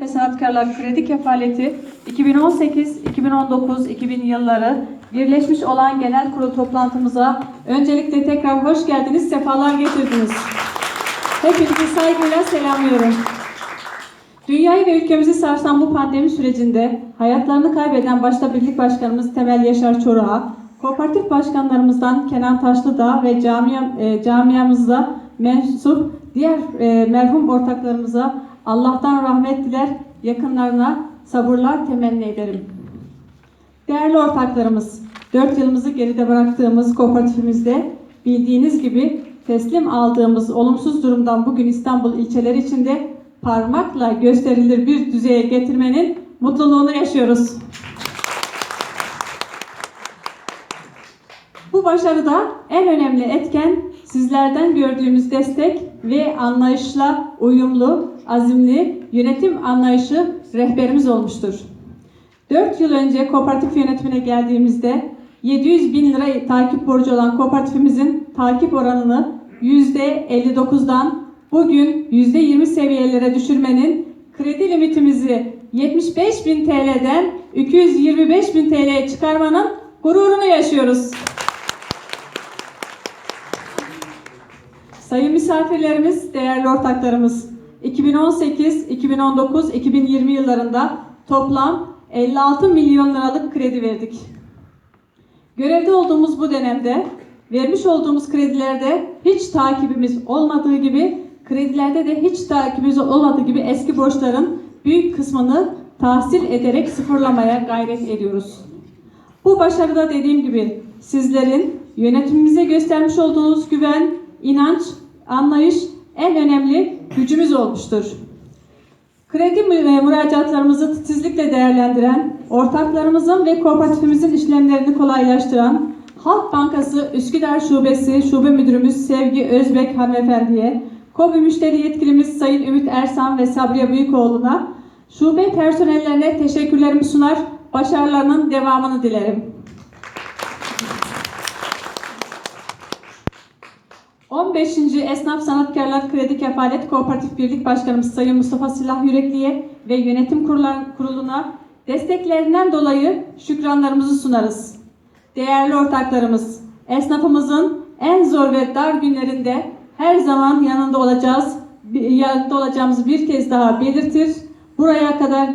ve Sanatkarlar Kredi Kefaleti 2018, 2019, 2000 yılları birleşmiş olan genel kurul toplantımıza öncelikle tekrar hoş geldiniz, sefalar getirdiniz. Hepinizi saygıyla selamlıyorum. Dünyayı ve ülkemizi sarsan bu pandemi sürecinde hayatlarını kaybeden başta Birlik Başkanımız Temel Yaşar Çorak'a, kooperatif başkanlarımızdan Kenan Taşlıdağ ve camia, e, camiamızda mensup diğer e, merhum ortaklarımıza Allah'tan rahmet diler, yakınlarına sabırlar temenni ederim. Değerli ortaklarımız, 4 yılımızı geride bıraktığımız kooperatifimizde bildiğiniz gibi teslim aldığımız olumsuz durumdan bugün İstanbul ilçeleri içinde parmakla gösterilir bir düzeye getirmenin mutluluğunu yaşıyoruz. Bu başarıda en önemli etken sizlerden gördüğümüz destek ve anlayışla uyumlu, azimli yönetim anlayışı rehberimiz olmuştur. 4 yıl önce kooperatif yönetimine geldiğimizde 700 bin lira takip borcu olan kooperatifimizin takip oranını %59'dan bugün %20 seviyelere düşürmenin kredi limitimizi 75 bin TL'den 225 bin TL'ye çıkarmanın gururunu yaşıyoruz. Sayın misafirlerimiz, değerli ortaklarımız, 2018, 2019, 2020 yıllarında toplam 56 milyon liralık kredi verdik. Görevde olduğumuz bu dönemde vermiş olduğumuz kredilerde hiç takibimiz olmadığı gibi kredilerde de hiç takibimiz olmadığı gibi eski borçların büyük kısmını tahsil ederek sıfırlamaya gayret ediyoruz. Bu başarıda dediğim gibi sizlerin yönetimimize göstermiş olduğunuz güven, inanç, anlayış en önemli gücümüz olmuştur. Kredi e, müracaatlarımızı titizlikle değerlendiren, ortaklarımızın ve kooperatifimizin işlemlerini kolaylaştıran Halk Bankası Üsküdar Şubesi Şube Müdürümüz Sevgi Özbek hanımefendiye, KOBİ müşteri yetkilimiz Sayın Ümit Ersan ve Sabriye Büyükoğlu'na, şube personellerine teşekkürlerimi sunar, başarılarının devamını dilerim. 15. Esnaf Sanatkarlar Kredi Kefalet Kooperatif Birlik Başkanımız Sayın Mustafa Silah Yürekli'ye ve yönetim kuruluna desteklerinden dolayı şükranlarımızı sunarız. Değerli ortaklarımız, esnafımızın en zor ve dar günlerinde her zaman yanında olacağız, yanında olacağımızı bir kez daha belirtir. Buraya kadar